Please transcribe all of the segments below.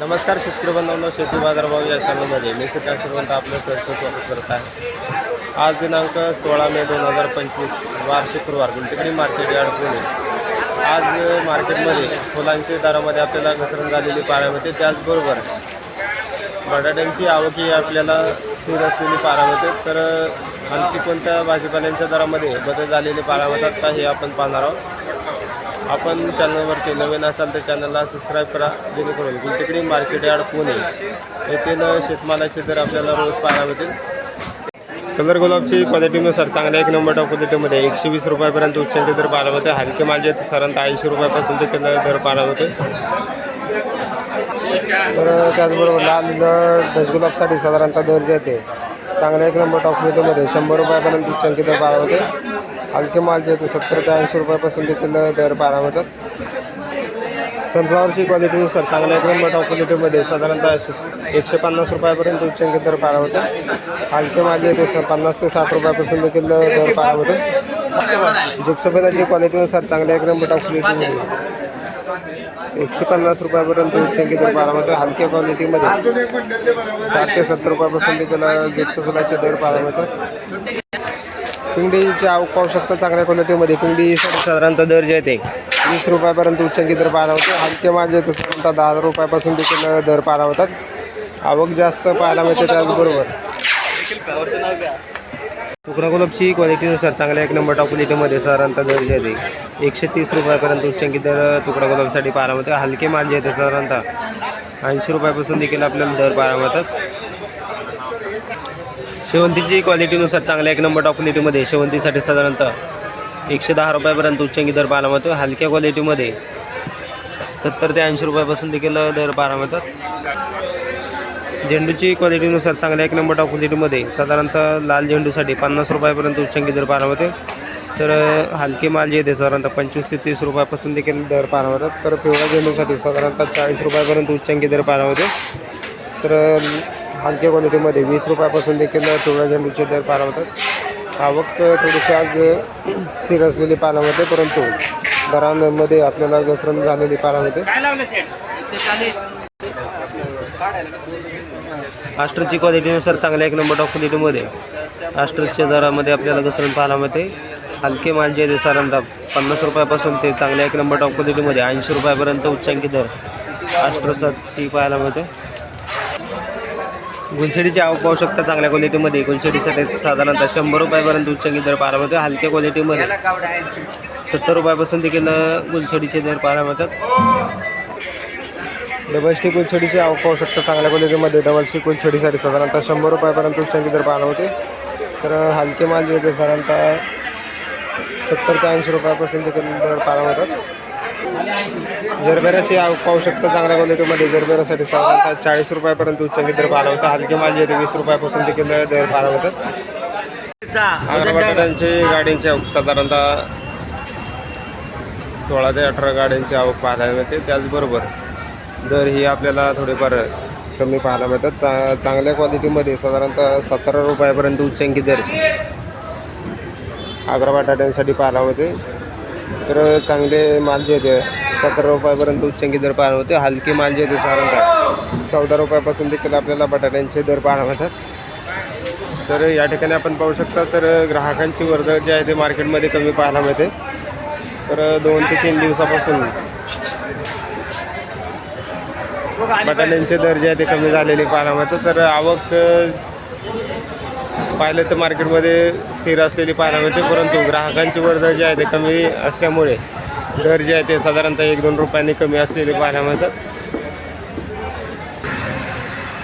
नमस्कार शेतकरी बंधवांनो शेती बाजारभाव या चॅनलमध्ये मी सिद्धांत आपलं सहर्ष स्वागत करत आहे. आज दिनांक सोळा मे दोन हजार पंचवीस वार शुक्रवार गुंटेकडी मार्केट यार्ड पुणे. आज मार्केटमध्ये फुलांच्या दरामध्ये आपल्याला घसरण झालेली पाहायला त्याचबरोबर बटाट्यांची आवक ही आपल्याला स्थिर असलेली पाहायला तर आणखी कोणत्या भाजीपाल्यांच्या दरामध्ये बदल झालेले पाहायला का हे आपण पाहणार आहोत. आपण चॅनलवरती नवीन असाल तर चॅनलला सबस्क्राईब करा. जेणेकरून गुलटेकडी मार्केट यार्ड पुणे येथील शेतमालाचे दर आपल्याला रोज पाहायला मिळतील. कलर गुलाबची क्वालिटीनुसार चांगल्या एक नंबर टॉप क्वालिटीमध्ये एकशे वीस रुपयापर्यंत उच्चांचे दर पाहायला मिळते हलके माल आहेत साधारणतः ऐंशी रुपयापासून ते देखील दर पाहायला मिळते तर त्याचबरोबर लाल दशगुलाबसाठी साधारणतः दर जे आहे ते चांगल्या एक नंबर टॉप क्वालिटीमध्ये शंभर रुपयापर्यंत उच्चांकी दर पाहायला होते हलके माल जे येतो सत्तर ते ऐंशी रुपयापासून देखील दर पाहायला मिळतात. सनफ्लावरची क्वालिटीनुसार चांगल्या एकदम नंबर टॉप क्वालिटीमध्ये साधारणतः एकशे पन्नास रुपयापर्यंत उच्चांकित दर पाहायला होते हलके माल जे सर स- पन्नास ते साठ रुपयापासून देखील दर पाहायला होते जिप्सोफेलाची क्वालिटीनुसार चांगल्या एक नंबर टॉप क्वालिटीमध्ये एकशे पन्नास रुपयापर्यंत उच्चांकित दर पाहायला होते हलक्या क्वालिटीमध्ये साठ ते सत्तर रुपयापासून देखील जिप्सोफेलाचे दर पाहायला मिळतात. पिंडीची आवक पाहू शकता चांगल्या क्वालिटीमध्ये पिंडीसाठी साधारणतः दर्जा येते वीस रुपयापर्यंत उच्चांकी दर पाहायला होते. हलके माझे तर साधारणतः दहा रुपयापासून देखील दर पाहायला होतात. आवक जास्त पाहायला मिळते त्याचबरोबर. तुकडा गुलाबची क्वालिटीनुसार चांगल्या एक नंबर टॉप क्वालिटीमध्ये साधारणतः दर्जा येते एकशे तीस रुपयापर्यंत उच्चांकी दर तुकडा गुलाबसाठी पाहायला मिळते. हलके माल जे साधारणतः ऐंशी रुपयापासून देखील आपल्याला दर पाहायला मिळतात. शेवंतीची क्वालिटीनुसार चांगल्या एक नंबर टॉप क्वालिटीमध्ये शेवंतीसाठी साधारणतः एकशे दहा रुपयापर्यंत उच्चांकी दर पाहायला मिळतो हलक्या क्वालिटीमध्ये सत्तर ते ऐंशी रुपयापासून देखील दर पाहायला मिळतात. झेंडूची क्वालिटीनुसार चांगल्या एक नंबर टॉप क्वालिटीमध्ये साधारणतः लाल झेंडूसाठी पन्नास रुपयापर्यंत उच्चांकी दर पाहायला मिळते तर हलके माल जे साधारणतः पंचवीस ते तीस रुपयापासून देखील दर पाहायला मिळतात. तर पिवळ्या झेंडूसाठी साधारणतः चाळीस रुपयापर्यंत उच्चांकी दर पाहायला मिळते तर हलक्या क्वालिटीमध्ये वीस रुपयापासून देखील पिवळ्या झेंडूचे दर मिळतात आवक थोडीशी आज स्थिर असलेली पाहायला मिळते परंतु दरांमध्ये आपल्याला घसरण झालेली पाहायला मिळते आस्ट्रची क्वालिटीनुसार चांगल्या एक नंबर टॉप क्वालिटीमध्ये आस्ट्रच्या दरामध्ये आपल्याला घसरण पाहायला मिळते. हलके माल जे आहे ते साधारणतः पन्नास रुपयापासून ते चांगल्या एक नंबर टॉप क्वालिटीमध्ये ऐंशी रुपयापर्यंत उच्चांकी दर आस्ट्रसाठी पाहायला मिळते. गुलछडीची आवक पाहू शकता चांगल्या क्वालिटीमध्ये गुलछडीसाठी साधारणतः शंभर रुपयापर्यंत उच्चंगी दर पाहायला मिळते. हलक्या क्वालिटीमध्ये सत्तर रुपयापासून देखील गुलछडीचे दर पाहायला मिळतात. डबल स्टिक गुलछडीची आवक पाहू शकता चांगल्या क्वालिटीमध्ये डबल स्टिक गुलछडीसाठी साधारणतः शंभर रुपयापर्यंत उच्चंगी दर पाहायला होते तर हलके माल जे ते साधारणतः सत्तर ते ऐंशी रुपयापासून देखील दर पाहायला होतात जरबेराची आवक पाहू शकता चांगल्या क्वालिटीमध्ये जरबेरासाठी साधारणतः चाळीस रुपयापर्यंत उच्चांकी दर पाहायला होता. हलकी माल येते ते वीस रुपयापासून देखील दर पाहायला होतात. आग्रा गाड्यांची आवक साधारणतः सोळा ते अठरा गाड्यांची आवक पाहायला मिळते. त्याचबरोबर दर ही आपल्याला थोडेफार कमी पाहायला मिळतात. चा चांगल्या क्वालिटीमध्ये साधारणतः सतरा रुपयापर्यंत उच्चांकी दर आग्रा बटाट्यांसाठी पाहायला होते तर चांगले माल जे होते सतरा रुपयापर्यंत उच्चंकी दर पाहायला होते. हलके माल जे होते साधारणतः चौदा रुपयापासून देखील आपल्याला बटाट्यांचे दर पाहायला मिळतात. तर या ठिकाणी आपण पाहू शकता तर ग्राहकांची वर्दळ जी आहे ते मार्केटमध्ये कमी पाहायला मिळते. तर दोन ते तीन दिवसापासून बटाट्यांचे दर जे आहे ते कमी झालेले पाहायला मिळतं तर आवक पाहिलं तर मार्केटमध्ये स्थिर असलेली पाहायला मिळते परंतु ग्राहकांची वर्दळ जे आहे ते कमी असल्यामुळे दर जे आहे ते साधारणतः एक दोन रुपयांनी कमी असलेले पाहायला मिळतात.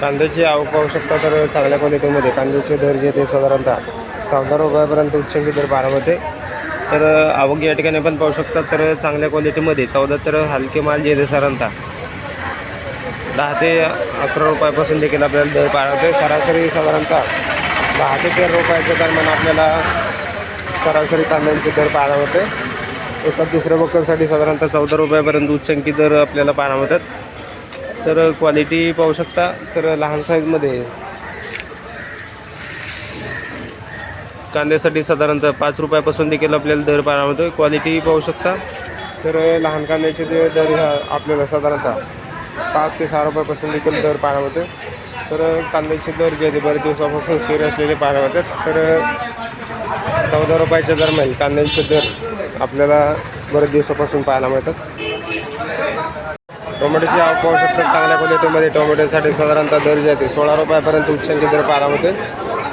कांद्याची आवक पाहू शकता तर चांगल्या क्वालिटीमध्ये कांद्याचे दर जे ते साधारणतः चौदा रुपयापर्यंत उच्चांकी दर पाहायला मिळते. तर आवक या ठिकाणी पण पाहू शकता तर चांगल्या क्वालिटीमध्ये चौदा तर हलके माल जे ते साधारणतः दहा ते अकरा रुपयापासून देखील आपल्याला दर पाहायला सरासरी साधारणतः दहा ते तेरा रुपयाच्या दरम्यान आपल्याला सरासरी कांद्यांचे दर पाहायला होते एका दुसऱ्या बकरसाठी साधारणतः चौदा रुपयापर्यंत उच्चंकी दर आपल्याला पाहायला मिळतात. तर क्वालिटी पाहू शकता तर लहान साईजमध्ये कांद्यासाठी साधारणतः पाच रुपयापासून देखील आपल्याला दर पाहायला मिळतो. क्वालिटी पाहू शकता. तर लहान कांद्याचे दर ह्या आपल्याला साधारणतः पाच ते सहा रुपयापासून देखील दर पाहायला होते तर कांद्याचे दर जे आहे ते बरेच दिवसापासून स्थिर असलेले पाहायला होते तर चौदा रुपयाच्या दरम्यान कांद्यांचे दर आपल्याला बरेच दिवसापासून पाहायला मिळतात. टोमॅटोची आव पाहू शकतात चांगल्या क्वालिटीमध्ये टोमॅटोसाठी साधारणतः दर जे आहे ते सोळा रुपयापर्यंत उच्चांकी दर पाहायला होते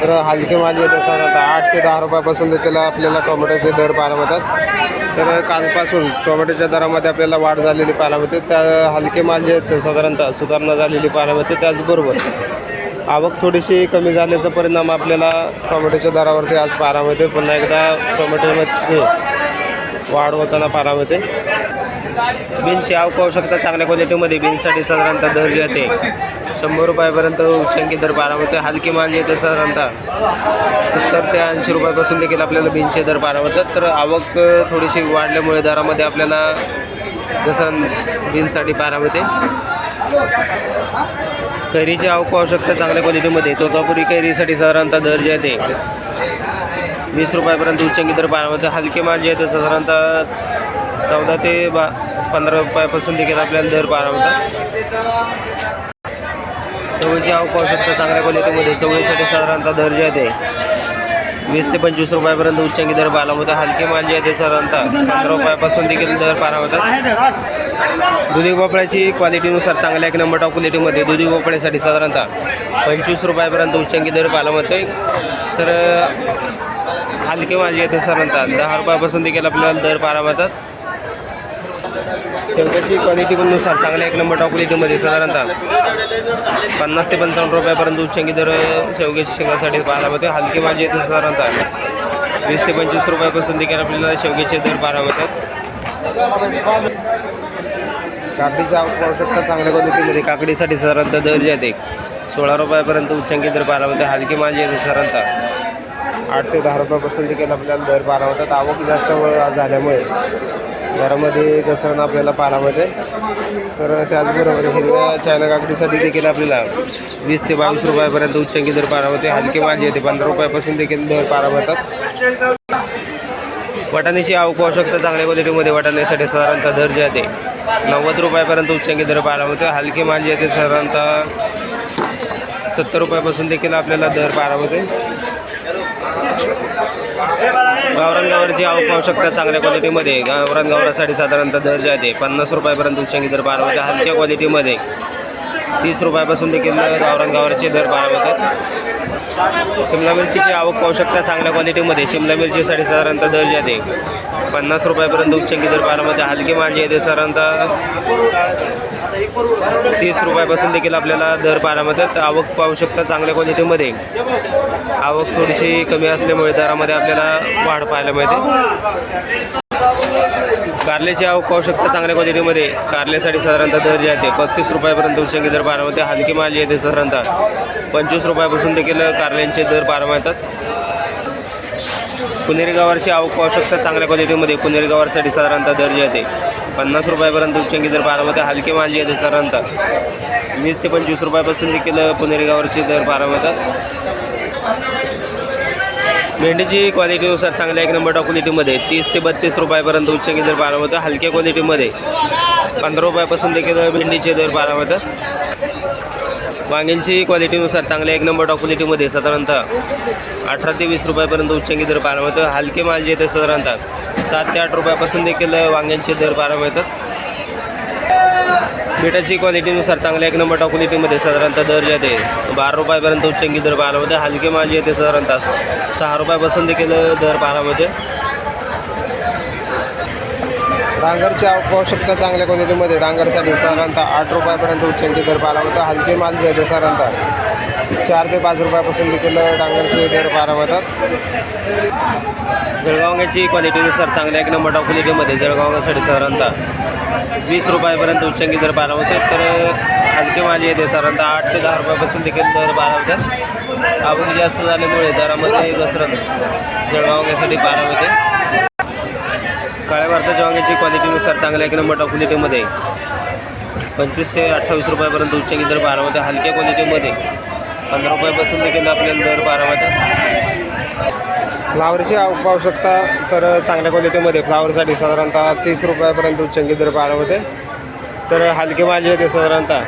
तर हलके माल येते साधारणतः आठ ते दहा रुपयापासून देखील आपल्याला टोमॅटोचे दर पाहायला मिळतात. तर कालपासून टोमॅटोच्या दरामध्ये आपल्याला वाढ झालेली पाहायला मिळते. त्या हलके माल जे आहेत साधारणतः सुधारणा झालेली पाहायला मिळते. त्याचबरोबर आवक थोडीशी कमी झाल्याचा परिणाम आपल्याला टोमॅटोच्या दरावरती आज पाहायला मिळते पुन्हा एकदा टोमॅटोमध्ये वाढ होताना पाहायला मिळते. बीनची आवक पाहू शकता चांगल्या क्वालिटीमध्ये बीनसाठी साधारणतः दर जे आहे शंभर रुपयापर्यंत उच्चांकी दर पाहायला हलकी माल जे साधारणतः सत्तर ते ऐंशी रुपयापासून देखील आपल्याला बीनचे दर पाहायला तर आवक थोडीशी वाढल्यामुळे दरामध्ये आपल्याला जसं बीनसाठी पाहायला कैरीची आवक पाहू शकता चांगल्या क्वालिटीमध्ये. तोतापुरी कैरीसाठी साधारणतः दर जे आहे ते वीस रुपयापर्यंत उच्चांकी दर पाहायला हलके माल जे आहे ते साधारणतः चौदा ते बा पंधरा रुपयापासून देखील आपल्याला दर पाहायला मिळतात. चवळीची आव पाहू शकता चांगल्या क्वालिटीमध्ये चवळीसाठी साधारणतः दर जे आहे वीस ते पंचवीस रुपयापर्यंत उच्चांकी दर पाहायला होता हलके माल जे आहे साधारणतः पंधरा रुपयापासून देखील दर पाहायला होतात दुधी भोपळ्याची क्वालिटीनुसार चांगल्या एक नंबर टॉप क्वालिटीमध्ये दुधी भोपळ्यासाठी साधारणतः पंचवीस रुपयापर्यंत उच्चांकी दर पाहायला होते तर हलके माल जे आहे साधारणतः दहा रुपयापासून देखील आपल्याला दर पाहायला मिळतात. शेवग्याची क्वालिटी पणनुसार चांगल्या एक नंबर टॉप क्वालिटीमध्ये साधारणतः. पन्नास ते पंचावन्न रुपयापर्यंत उच्चांकी दर शेवग्याच्या शेंगासाठी पाहायला मिळते हलकी भाजी येते साधारणतः वीस ते पंचवीस रुपयापासून देखील आपल्याला शेवग्याचे दर पाहायला मिळतात काकडीची आवक चांगल्या क्वालिटीमध्ये काकडीसाठी साधारणतः दर जे आहेत एक सोळा रुपयापर्यंत उच्चांकी दर पाहायला मिळते हलकी भाजी येते साधारणतः आठ ते दहा रुपयापासून देखील आपल्याला दर पाहायला मिळतात आवक जास्त झाल्यामुळे घरामध्ये घसरण आपल्याला पाहायला मिळते. तर त्याचबरोबर हिरव्या चायना काकडीसाठी देखील आपल्याला वीस ते बावीस रुपयापर्यंत उच्चांकी दर पाहायला मिळते. हलके भाजी येते पंधरा रुपयापासून देखील दर पाहायला मिळतात. वाटाण्याची आवक पाहू शकता. चांगल्या क्वालिटीमध्ये वाटाण्यासाठी साधारणतः दर जे आहे नव्वद रुपयापर्यंत उच्चांकी दर पाहायला मिळते. हलकी माल येते साधारणतः सत्तर रुपयापासून देखील आपल्याला दर पाहायला मिळते. गावरान गावराची आवक पाहू शकता चांगल्या क्वालिटीमध्ये गावरान गावरासाठी साधारणतः दर जाते पन्नास रुपयापर्यंत शेंगी दर पाहायला मिळते हलक्या क्वालिटीमध्ये तीस रुपयापासून देखील गावरान गावराचे दर पाहायला मिळतात शिमला मिरचीची आवक पाहू शकता चांगल्या क्वालिटीमध्ये शिमला मिरचीसाठी साधारणतः दर जाते पन्नास रुपयापर्यंत उच्चांकी दर बारामध्ये हलकी माल येते साधारणतः तीस रुपयापासून देखील आपल्याला दर पाण्यामध्ये मिळतात आवक पाहू शकता चांगल्या क्वालिटीमध्ये आवक थोडीशी कमी असल्यामुळे दरामध्ये आपल्याला वाढ पाहायला मिळते. कारल्याची आवक पाहू शकता चांगल्या क्वालिटीमध्ये कारल्यासाठी साधारणतः दर जे आहे ते पस्तीस रुपयापर्यंत उशंकी दर पारामध्ये हलकी माल येते साधारणतः पंचवीस रुपयापासून देखील कारल्यांचे दर पाहायला मिळतात पुणेरी गावाची आवक पाहू शकता चांगल्या क्वालिटीमध्ये पुणेरी गावासाठी साधारणतः दर जे आहे ते पन्नास रुपयापर्यंत उच्चांकी दर बारामती हलके हलकी माल जे आहे वीस ते पंचवीस रुपयापासून देखील पुणेरी गावाची दर बारामतात भेंडीची क्वालिटीनुसार चांगल्या एक नंबर क्वालिटीमध्ये तीस ते बत्तीस रुपयापर्यंत उच्चांकी दर बारामत हलक्या क्वालिटीमध्ये पंधरा रुपयापासून देखील भेंडीचे दर पाहायला वांग्यांची क्वालिटीनुसार चांगल्या एक नंबर क्वालिटीमध्ये साधारणतः अठरा ते वीस रुपयापर्यंत उच्चांकी दर पाहायला हलके माल जे ते साधारणतः सात ते आठ रुपयापासून देखील वांग्यांचे दर बारा मिळतात. मिठाची क्वालिटीनुसार चांगल्या एक नंबर क्वालिटीमध्ये साधारणतः दर जे आहे ते बारा रुपयापर्यंत उच्चंकी दर पाहायला मिळते. हलके माल येते साधारणतः सहा रुपयापासून देखील दर पाहायला डांगरची आवश्यकता चांगल्या क्वालिटीमध्ये डांगरसाठी साधारणतः आठ रुपयापर्यंत उच्चंकी दर पाहायला मिळतं. हलके माल जे आहे साधारणतः चार ते पाच रुपयापासून देखील डांगरचे दर बारा मिळतात जळगावण्याची क्वालिटीनुसार चांगल्या एक नंबर क्वालिटीमध्ये जळगावसाठी साधारणतः वीस रुपयापर्यंत उच्चांकी दर बारा होतात तर हलके माल येते साधारणतः आठ ते दहा रुपयापासून देखील दर बारा होतात आवक जास्त झाल्यामुळे दरामध्ये घसरण जळगावण्यासाठी बारा होते काळ्या भारताच्या वांग्याची क्वालिटीनुसार चांगल्या एक नंबर क्वालिटीमध्ये पंचवीस ते अठ्ठावीस रुपयापर्यंत उच्चांकी दर पाहायला होते हलक्या क्वालिटीमध्ये पंधरा रुपयापासून देखील आपल्याला दर बारा मिळतात फ्लावरची आवक पाहू शकता तर चांगल्या क्वालिटीमध्ये. फ्लावरसाठी साधारणतः तीस रुपयापर्यंत उच्चांकी दर पाहायला होते तर हलके माल येते होते साधारणतः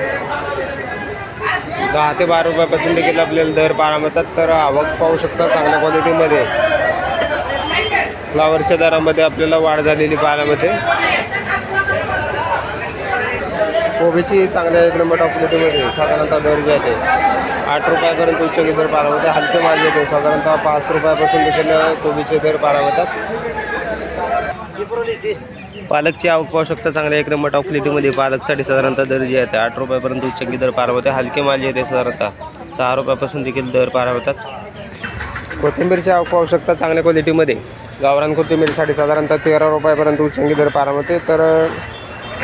दहा ते बारा रुपयापासून देखील आपल्याला दर पाहायला मिळतात. तर आवक पाहू शकता चांगल्या क्वालिटीमध्ये. फ्लावरच्या दरामध्ये आपल्याला वाढ झालेली पाहायला मिळते कोबीची चांगल्या एक नंबर टॉप क्वालिटीमध्ये साधारणतः दर जे आहे. आठ रुपयापर्यंत उच्चकी दर पार होते. हलके माल येते साधारणतः पाच रुपयापासून देखील कोबीचे दर पाहायला होतात. पालकची आवक पाहू शकता चांगल्या एक नंबर टॉप क्वालिटीमध्ये पालकसाठी साधारणतः दर जे आहे आठ रुपयापर्यंत उच्चकी दर पार होते. हलके माल येते साधारणतः सहा रुपयापासून देखील दर पार होतात. कोथिंबीरची आवक पाहू शकता चांगल्या क्वालिटीमध्ये गावरान कोथिंबीरसाठी साधारणतः तेरा रुपयापर्यंत उच्चंगी दर पार होते. तर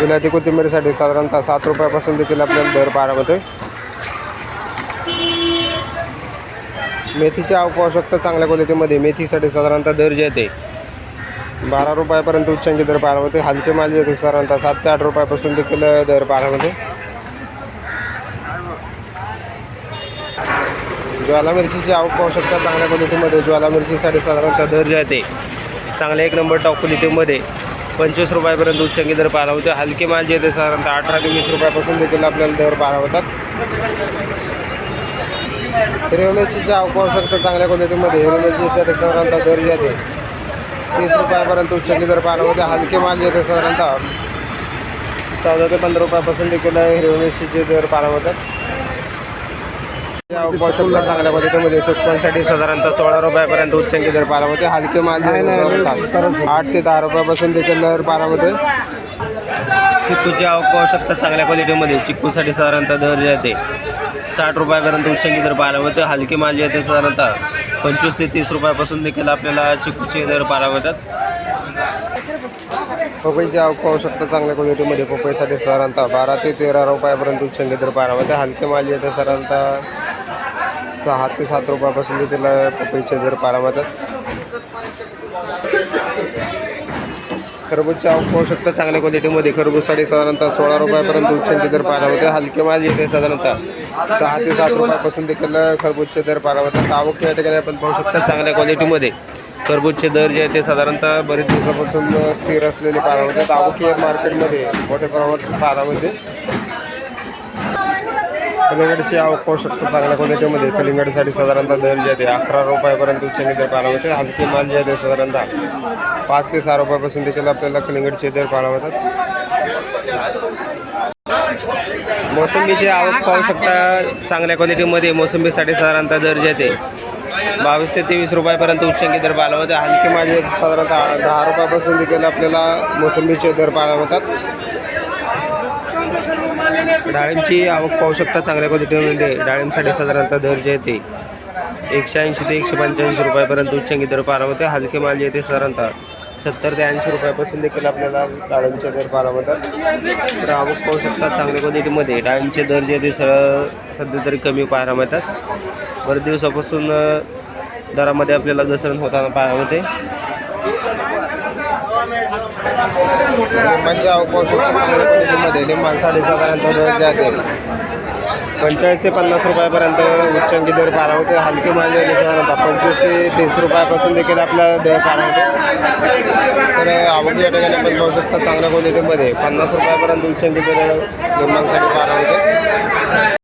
विलायती कोथिंबीरसाठी साधारणतः सात रुपयापासून देखील आपल्याला दर पाहायला होते. मेथीची आव पाहू शकता चांगल्या क्वालिटीमध्ये मेथीसाठी साधारणतः दर जे आहे बारा रुपयापर्यंत उच्चांकी दर पाहायला मिळते. हलके माल जे साधारणतः सात ते आठ रुपयापासून देखील दर पाहायला होते ज्वाला मिरचीची आवक पाहू शकता चांगल्या क्वालिटीमध्ये ज्वाला मिरचीसाठी साधारणतः दर जे आहे चांगल्या एक नंबर टॉप क्वालिटीमध्ये पंचवीस रुपयापर्यंत उच्चांकी दर पाहायला होते हलके माल जे आहे साधारणतः अठरा ते वीस रुपयापासून देखील आपल्याला दर पाहायला होतात हिरव्या पाहू शकता चांगल्या क्वालिटीमध्ये हिरव्या मिरचीसाठी साधारणतः दर जे आहे ते तीस रुपयापर्यंत उच्चांकी दर होते हलके माल जे आहे ते साधारणतः चौदा ते पंधरा रुपयापासून देखील हिरव्या मिरचीचे दर पाहायला होतात. पाहू शकता चांगल्या क्वालिटीमध्ये सुकवांसाठी साधारणतः सोळा रुपयापर्यंत उच्चांकी दर होते हलके माल जे आठ ते दहा रुपयापासून देखील दर होते. चिक्कूची आवक पाहू शकता चांगल्या क्वालिटीमध्ये चिक्कूसाठी साधारणतः दर जे आहे ते साठ रुपयापर्यंत उच्चांकी दर पाहायला मिळतं. हलके माल जे आहे ते साधारणतः पंचवीस ते तीस रुपयापासून देखील आपल्याला चिकूचे दर पाहायला मिळतात. पपईची आवक पाहू शकता चांगल्या क्वालिटीमध्ये पपईसाठी साधारणतः बारा ते तेरा रुपयापर्यंत उच्चांकी दर पाहायला मिळते. हलके माल जे आहे ते साधारणतः सहा ते सात रुपयापासून देखील पपईचे दर पाहायला मिळतात. खरबूजच्या पाहू शकता चांगल्या क्वालिटीमध्ये खरबूजसाठी साधारणतः सोळा रुपयापर्यंत उच्चांचे दर पाहायला होते. हलके माल येते साधारणतः सहा ते सात रुपयापासून देखील खरबूजचे दर पाहायला होतात. आवक या ठिकाणी आपण पाहू शकता चांगल्या क्वालिटीमध्ये खरबूजचे दर जे आहे ते साधारणतः बरेच दिवसापासून स्थिर असलेले पाहायला होतात. आवक या मार्केटमध्ये मोठ्या प्रमाणात पाहायला होते कलिंगडची आवक पाहू शकतो चांगल्या क्वालिटीमध्ये कलिंगडसाठी साधारणतः दर जे आहे अकरा रुपयापर्यंत उच्च दर पाहायला मिळते. हलके माल जे आहे साधारणतः पाच ते सहा रुपयापासून देखील आपल्याला कलिंगडचे दर पाहायला मिळतात. मोसंबीची आवक पाहू शकता. चांगल्या क्वालिटीमध्ये मोसंबीसाठी साधारणतः दर जे आहे ते बावीस ते तेवीस रुपयापर्यंत उच्चांकी दर पाहायला होते हलके माल साधारणतः दहा रुपयापासून देखील आपल्याला मोसंबीचे दर पाहायला मिळतात. डाळिंबची आवक पाहू शकता चांगल्या क्वालिटीमध्ये. डाळिंबसाठी साधारणतः दर जे येते एकशे ऐंशी ते एकशे पंच्याऐंशी रुपयापर्यंत उच्चांकी दर पारावते हलके माल येते साधारणतः सत्तर ते ऐंशी रुपयापासून देखील आपल्याला डाळिंबचे दर पारावतात मिळतात तर आवक पाहू शकता चांगल्या क्वालिटीमध्ये. डाळिंबचे दर जे ते सरळ सध्या तरी कमी पाहायला मिळतात बरेच दिवसापासून दरामध्ये आपल्याला घसरण होताना पाहायला मिळते. लिंबांची आवक पाहू शकता दर जे पंचेचाळीस ते पन्नास रुपयापर्यंत उच्चांकी दर पारा होते हलके माल साधारणतः पंचवीस ते तीस रुपयापासून देखील आपला दर पाहायला होते तर आवडी या ठिकाणी आपण पाहू शकता चांगल्या क्वालिटीमध्ये पन्नास रुपयापर्यंत उच्चांकी दर लिंबांसाठी पारा होते